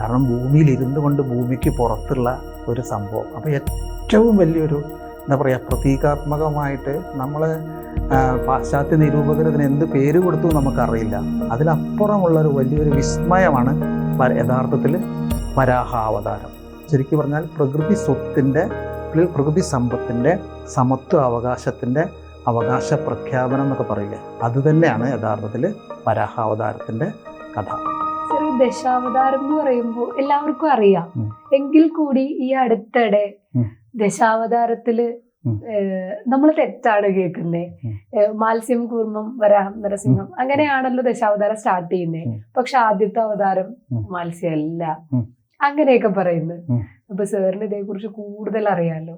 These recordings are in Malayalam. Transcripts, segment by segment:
കാരണം ഭൂമിയിൽ ഇരുന്നു കൊണ്ട് ഭൂമിക്ക് പുറത്തുള്ള ഒരു സംഭവം. അപ്പോൾ ഏറ്റവും വലിയൊരു എന്താ പറയുക പ്രതീകാത്മകമായിട്ട് നമ്മൾ പാശ്ചാത്യ നിരൂപകർ എന്ത് പേര് കൊടുത്തു നമുക്കറിയില്ല. അതിലപ്പുറമുള്ളൊരു വലിയൊരു വിസ്മയമാണ് യഥാർത്ഥത്തിൽ വരാഹാവതാരം ശരിക്കും പറഞ്ഞാൽ പ്രകൃതി സ്വത്തിന്റെ അല്ലെങ്കിൽ പ്രകൃതി സമ്പത്തിന്റെ സമത്വ അവകാശത്തിന്റെ അവകാശ പ്രഖ്യാപനം എന്നൊക്കെ പറയില്ലേ അതുതന്നെയാണ് യഥാർത്ഥത്തിൽ വരാഹാവതാരത്തിന്റെ കഥ. ദശാവതാരം എന്ന് പറയുമ്പോൾ എല്ലാവർക്കും അറിയാം. എങ്കിൽ കൂടി ഈ അടുത്തിടെ. ദശാവതാരത്തിൽ നമ്മൾ തെറ്റാണ് കേൾക്കുന്നത് മത്സ്യം കൂർമ്മം വരാഹം നരസിംഹം അങ്ങനെയാണല്ലോ ദശാവതാരം സ്റ്റാർട്ട് ചെയ്യുന്നത് പക്ഷെ ആദ്യത്തെ അവതാരം. മത്സ്യമല്ല. അങ്ങനെയൊക്കെ പറയുന്നത്. അപ്പൊ സാറിന് ഇതേക്കുറിച്ച് കൂടുതൽ അറിയാലോ.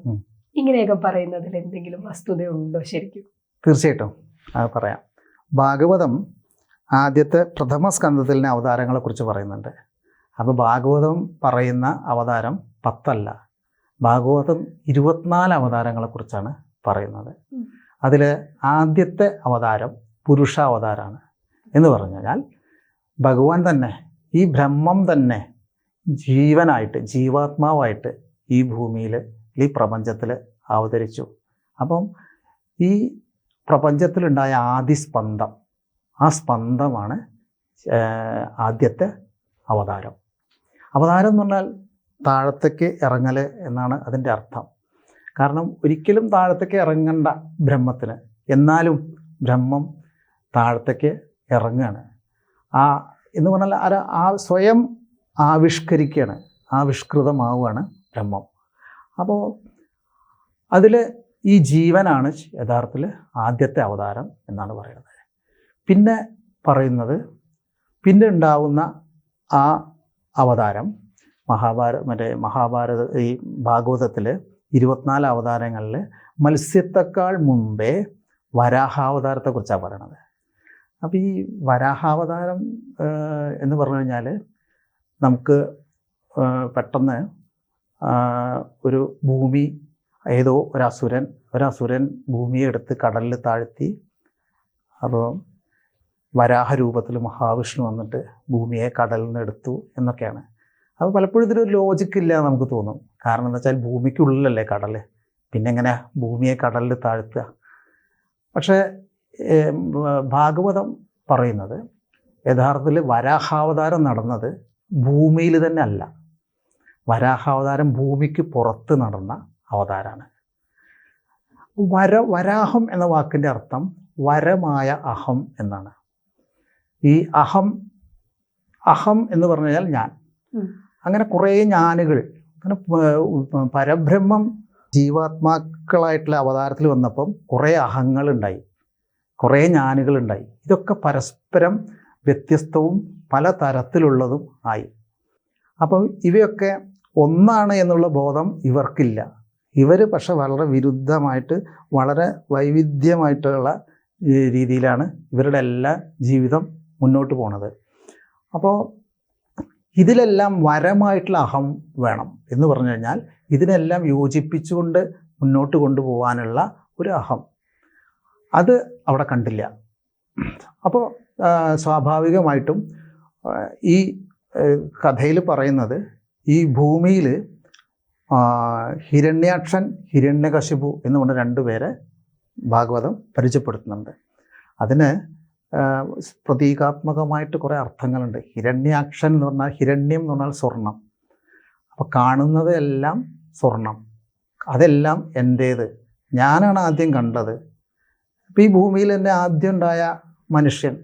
ഇങ്ങനെയൊക്കെ പറയുന്നതിൽ എന്തെങ്കിലും വസ്തുതയുണ്ടോ ശരിക്കും? തീർച്ചയായിട്ടും. പറയാം. ഭാഗവതം ആദ്യത്തെ പ്രഥമ സ്കന്ധത്തിലെ അവതാരങ്ങളെക്കുറിച്ച് പറയുന്നുണ്ട്. അപ്പോൾ ഭാഗവതം പറയുന്ന അവതാരം പത്തല്ല. ഭാഗവതം ഇരുപത്തിനാല് അവതാരങ്ങളെക്കുറിച്ചാണ് പറയുന്നത്. അതിൽ ആദ്യത്തെ അവതാരം പുരുഷാവതാരമാണ് എന്ന് പറഞ്ഞു കഴിഞ്ഞാൽ ഭഗവാൻ തന്നെ ഈ ബ്രഹ്മം തന്നെ ജീവനായിട്ട് ജീവാത്മാവായിട്ട് ഈ ഭൂമിയിൽ ഈ പ്രപഞ്ചത്തിൽ അവതരിച്ചു. അപ്പം ഈ പ്രപഞ്ചത്തിലുണ്ടായ ആദി സ്പന്ദം ആ സ്പന്ദമാണ് ആദ്യത്തെ അവതാരം. അവതാരം എന്ന് പറഞ്ഞാൽ താഴത്തേക്ക് ഇറങ്ങൽ എന്നാണ് അതിന്റെ അർത്ഥം. കാരണം ഒരിക്കലും താഴത്തേക്ക് ഇറങ്ങേണ്ട ബ്രഹ്മത്തിന്. എന്നാലും ബ്രഹ്മം താഴത്തേക്ക് ഇറങ്ങുകയാണ് ആ എന്ന് പറഞ്ഞാൽ ആ ആ സ്വയം ആവിഷ്കരിക്കുകയാണ് ആവിഷ്കൃതമാവുകയാണ് ബ്രഹ്മം. അപ്പോൾ അതിൽ ഈ ജീവനാണ് യഥാർത്ഥത്തിൽ ആദ്യത്തെ അവതാരം എന്നാണ് പറയുന്നത്. പിന്നെ പറയുന്നത് പിന്നെ ഉണ്ടാവുന്ന ആ അവതാരം മഹാഭാരത മറ്റേ മഹാഭാരത ഈ ഭാഗവതത്തിൽ ഇരുപത്തിനാല് അവതാരങ്ങളിൽ മത്സ്യത്തെക്കാൾ മുമ്പേ വരാഹാവതാരത്തെക്കുറിച്ചാണ് പറയണത്. അപ്പോൾ ഈ വരാഹാവതാരം എന്ന് പറഞ്ഞു കഴിഞ്ഞാൽ നമുക്ക് പെട്ടെന്ന് ഒരു ഭൂമി ഏതോ ഒരസുരൻ ഒരസുരൻ ഭൂമിയെ എടുത്ത് കടലിൽ താഴ്ത്തി അപ്പോൾ വരാഹ രൂപത്തിൽ മഹാവിഷ്ണു വന്നിട്ട് ഭൂമിയെ കടലിൽ നിന്ന് എടുത്തു എന്നൊക്കെയാണ്. അപ്പോൾ പലപ്പോഴും ഇതിലൊരു ലോജിക്ക് ഇല്ല എന്ന് നമുക്ക് തോന്നും. കാരണം എന്താ വെച്ചാൽ ഭൂമിക്കുള്ളിലല്ലേ കടൽ പിന്നെ എങ്ങനെ ഭൂമിയെ കടലിൽ താഴ്ത്തുക? പക്ഷേ ഭാഗവതം പറയുന്നത് യഥാർത്ഥത്തിൽ വരാഹാവതാരം നടന്നത് ഭൂമിയിൽ തന്നെ അല്ല. വരാഹാവതാരം ഭൂമിക്ക് പുറത്ത് നടന്ന അവതാരമാണ് വര വരാഹം എന്ന വാക്കിന്റെ അർത്ഥം വരമായ അഹം എന്നാണ്. ഈ അഹം അഹം എന്ന് പറഞ്ഞു കഴിഞ്ഞാൽ ഞാൻ. അങ്ങനെ കുറേ ഞാനുകൾ അങ്ങനെ പരബ്രഹ്മം ജീവാത്മാക്കളായിട്ടുള്ള അവതാരത്തിൽ വന്നപ്പം കുറേ അഹങ്ങളുണ്ടായി കുറേ ഞാനുകളുണ്ടായി. ഇതൊക്കെ പരസ്പരം വ്യത്യസ്തവും പല തരത്തിലുള്ളതും ആയി. അപ്പം ഇവയൊക്കെ ഒന്നാണ് എന്നുള്ള ബോധം ഇവർക്കില്ല. ഇവർ പക്ഷെ വളരെ വിരുദ്ധമായിട്ട് വളരെ വൈവിധ്യമായിട്ടുള്ള രീതിയിലാണ് ഇവരുടെ എല്ലാ ജീവിതം മുന്നോട്ട് പോണത്. അപ്പോൾ ഇതിലെല്ലാം വരമായിട്ടുള്ള അഹം വേണം എന്ന് പറഞ്ഞു കഴിഞ്ഞാൽ ഇതിനെല്ലാം യോജിപ്പിച്ചുകൊണ്ട് മുന്നോട്ട് കൊണ്ടുപോകാനുള്ള ഒരു അഹം. അത് അവിടെ കണ്ടില്ല. അപ്പോൾ സ്വാഭാവികമായിട്ടും ഈ കഥയിൽ പറയുന്നത് ഈ ഭൂമിയിൽ ഹിരണ്യാക്ഷൻ ഹിരണ്യകശിപു എന്ന് പറഞ്ഞ രണ്ടുപേരെ ഭാഗവതം പരിചയപ്പെടുത്തുന്നുണ്ട്. അതിന് പ്രതീകാത്മകമായിട്ട് കുറേ അർത്ഥങ്ങളുണ്ട്. ഹിരണ്യാക്ഷൻ എന്ന് പറഞ്ഞാൽ ഹിരണ്യം എന്ന് പറഞ്ഞാൽ സ്വർണം. അപ്പോൾ കാണുന്നതെല്ലാം സ്വർണം. അതെല്ലാം എന്റേത് ഞാനാണ് ആദ്യം കണ്ടത്. ഇപ്പോൾ ഈ ഭൂമിയിൽ തന്നെ ആദ്യം ഉണ്ടായ മനുഷ്യൻ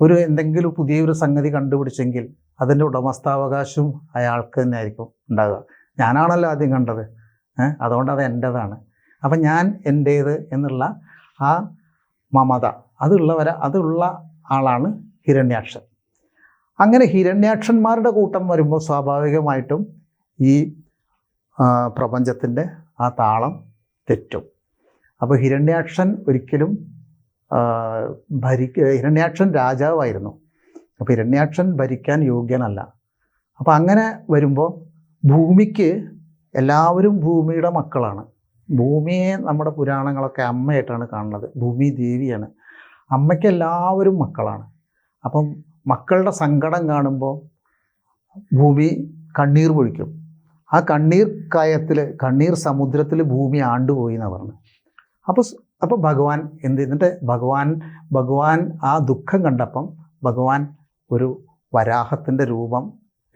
ഒരു എന്തെങ്കിലും പുതിയൊരു സംഗതി കണ്ടുപിടിച്ചെങ്കിൽ അതിന്റെ ഉടമസ്ഥാവകാശവും അയാൾക്ക് തന്നെ ആയിരിക്കും ഉണ്ടാകുക ഞാനാണല്ലോ ആദ്യം കണ്ടത്. അതുകൊണ്ട് അത് എന്റേതാണ് അപ്പം ഞാൻ എന്റേത് എന്നുള്ള ആ മമത. അതുള്ളവരെ അതുള്ള ആളാണ് ഹിരണ്യാക്ഷൻ. അങ്ങനെ ഹിരണ്യാക്ഷന്മാരുടെ കൂട്ടം വരുമ്പോൾ സ്വാഭാവികമായിട്ടും ഈ പ്രപഞ്ചത്തിന്റെ ആ താളം തെറ്റും. അപ്പോൾ ഹിരണ്യാക്ഷൻ ഒരിക്കലും ഭരിക്ക ഹിരണ്യാക്ഷൻ രാജാവായിരുന്നു. അപ്പോൾ ഹിരണ്യാക്ഷൻ ഭരിക്കാൻ യോഗ്യനല്ല. അപ്പോൾ അങ്ങനെ വരുമ്പോൾ ഭൂമിക്ക് എല്ലാവരും ഭൂമിയുടെ മക്കളാണ്. ഭൂമിയെ നമ്മുടെ പുരാണങ്ങളൊക്കെ അമ്മയായിട്ടാണ് കാണുന്നത്. ഭൂമി ദേവിയാണ്. അമ്മയ്ക്ക് എല്ലാവരും മക്കളാണ്. അപ്പം മക്കളുടെ സങ്കടം കാണുമ്പോൾ ഭൂമി കണ്ണീർ പൊഴിക്കും. ആ കണ്ണീർ കയത്തിൽ കണ്ണീർ സമുദ്രത്തിൽ ഭൂമി ആണ്ടുപോയി എന്നാണ് പറഞ്ഞത് അപ്പോൾ അപ്പോൾ ഭഗവാൻ എന്ത് എന്നിട്ട് ഭഗവാൻ ഭഗവാൻ ആ ദുഃഖം കണ്ടപ്പം ഭഗവാൻ ഒരു വരാഹത്തിന്റെ രൂപം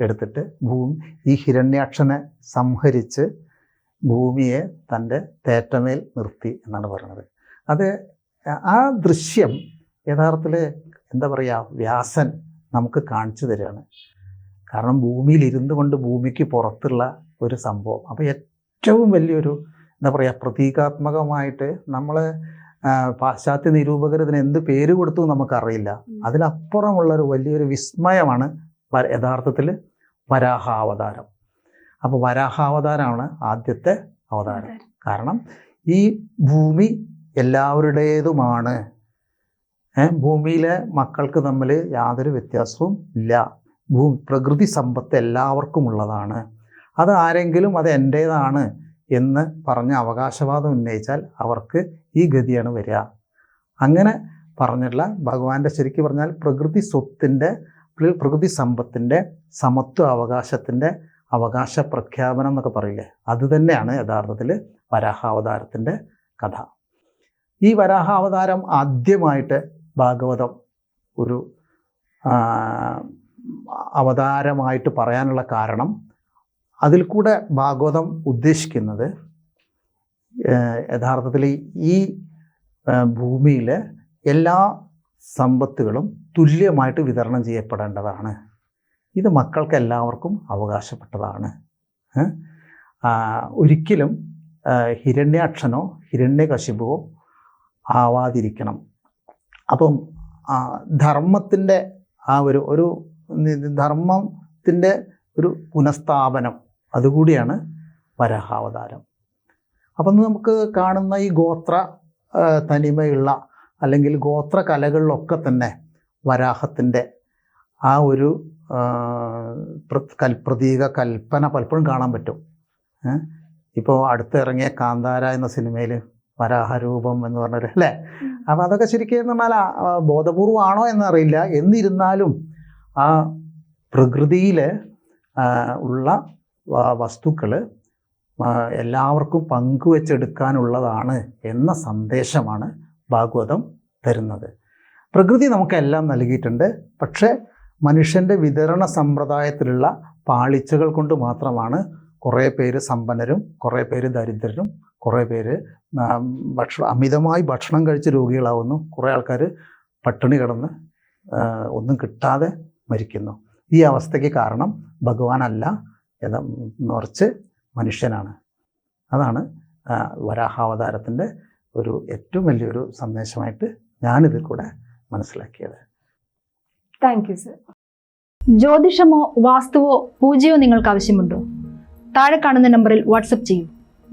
എടുത്തിട്ട് ഭൂമി ഈ ഹിരണ്യാക്ഷനെ സംഹരിച്ച് ഭൂമിയെ തന്റെ തേറ്റമേൽ നിർത്തി എന്നാണ് പറയുന്നത് അത് ആ ദൃശ്യം യഥാർത്ഥത്തിൽ എന്താ പറയുക വ്യാസൻ നമുക്ക് കാണിച്ചു തരികയാണ് കാരണം ഭൂമിയിൽ ഇരുന്നു കൊണ്ട് ഭൂമിക്ക് പുറത്തുള്ള ഒരു സംഭവം. അപ്പോൾ ഏറ്റവും വലിയൊരു എന്താ പറയുക പ്രതീകാത്മകമായിട്ട് നമ്മൾ പാശ്ചാത്യ നിരൂപകർ ഇതിന് എന്ത് പേര് കൊടുത്തു നമുക്കറിയില്ല. അതിലപ്പുറമുള്ള ഒരു വലിയൊരു വിസ്മയമാണ് യഥാർത്ഥത്തിൽ വരാഹാവതാരം. അപ്പോൾ വരാഹാവതാരമാണ് ആദ്യത്തെ അവതാരം. കാരണം ഈ ഭൂമി എല്ലാവരുടേതുമാണ്. ഭൂമിയിലെ മക്കൾക്ക് തമ്മിൽ യാതൊരു വ്യത്യാസവും ഇല്ല. ഭൂമി പ്രകൃതി സമ്പത്ത് എല്ലാവർക്കും ഉള്ളതാണ്. അത് ആരെങ്കിലും അത് എന്റേതാണ് എന്ന് പറഞ്ഞ് അവകാശവാദം ഉന്നയിച്ചാൽ അവർക്ക് ഈ ഗതിയാണ് വരിക. അങ്ങനെ പറഞ്ഞിട്ടുള്ള ഭഗവാന്റെ ശരിക്കും പറഞ്ഞാൽ പ്രകൃതി സ്വത്തിന്റെ പ്രകൃതി സമ്പത്തിന്റെ സമത്വ അവകാശത്തിന്റെ അവകാശ പ്രഖ്യാപനം എന്നൊക്കെ പറയില്ലേ? അത് തന്നെയാണ് യഥാർത്ഥത്തിൽ വരാഹാവതാരത്തിന്റെ കഥ. ഈ വരാഹ അവതാരം ആദ്യമായിട്ട് ഭാഗവതം ഒരു അവതാരമായിട്ട് പറയാനുള്ള കാരണം അതിൽ കൂടെ ഭാഗവതം ഉദ്ദേശിക്കുന്നത് യഥാർത്ഥത്തിൽ ഈ ഭൂമിയിൽ എല്ലാ സമ്പത്തുകളും തുല്യമായിട്ട് വിതരണം ചെയ്യപ്പെടേണ്ടതാണ്. ഇത് മക്കൾക്ക് എല്ലാവർക്കും അവകാശപ്പെട്ടതാണ് ഒരിക്കലും ഹിരണ്യാക്ഷനോ ഹിരണ്യകശിപുവോ ആവാതിരിക്കണം. അപ്പം ധർമ്മത്തിന്റെ ആ ഒരു ഒരു ധർമ്മത്തിന്റെ ഒരു പുനഃസ്ഥാപനം അതുകൂടിയാണ് വരഹാവതാരം. അപ്പം നമുക്ക് കാണുന്ന ഈ ഗോത്ര തനിമയുള്ള അല്ലെങ്കിൽ ഗോത്ര കലകളിലൊക്കെ തന്നെ വരാഹത്തിന്റെ ആ ഒരു കൽപ്രതീക പ്ര- കൽപ്പന പലപ്പോഴും കാണാൻ പറ്റും. ഇപ്പോൾ അടുത്തിറങ്ങിയ കാന്താര എന്ന സിനിമയിൽ വരാഹരൂപം എന്ന് പറഞ്ഞൊരു അല്ലേ? അപ്പം അതൊക്കെ ശരിക്കും പറഞ്ഞാൽ ബോധപൂർവമാണോ എന്നറിയില്ല. എന്നിരുന്നാലും ആ പ്രകൃതിയിൽ ഉള്ള വസ്തുക്കൾ എല്ലാവർക്കും പങ്കുവെച്ചെടുക്കാനുള്ളതാണ് എന്ന സന്ദേശമാണ് ഭാഗവതം തരുന്നത്. പ്രകൃതി നമുക്കെല്ലാം നൽകിയിട്ടുണ്ട്. പക്ഷേ മനുഷ്യന്റെ വിതരണ സമ്പ്രദായത്തിലുള്ള പാളിച്ചകൾ കൊണ്ട് മാത്രമാണ് കുറേ പേര് സമ്പന്നരും കുറേ പേര് ദരിദ്രരും കുറേ പേര് ഭക്ഷണം അമിതമായി ഭക്ഷണം കഴിച്ച് രോഗികളാവുന്നു. കുറേ ആൾക്കാർ പട്ടിണി കിടന്ന് ഒന്നും കിട്ടാതെ മരിക്കുന്നു. ഈ അവസ്ഥയ്ക്ക് കാരണം ഭഗവാനല്ല എന്ന മറിച്ച് മനുഷ്യനാണ്. അതാണ് വരാഹാവതാരത്തിന്റെ ഒരു ഏറ്റവും വലിയൊരു സന്ദേശമായിട്ട് ഞാനിതിൽ കൂടെ മനസ്സിലാക്കിയത്. Thank you sir. ജ്യോതിഷമോ വാസ്തുവോ പൂജയോ നിങ്ങൾക്ക് ആവശ്യമുണ്ടോ താഴെ കാണുന്ന നമ്പറിൽ വാട്സപ്പ് ചെയ്യൂ.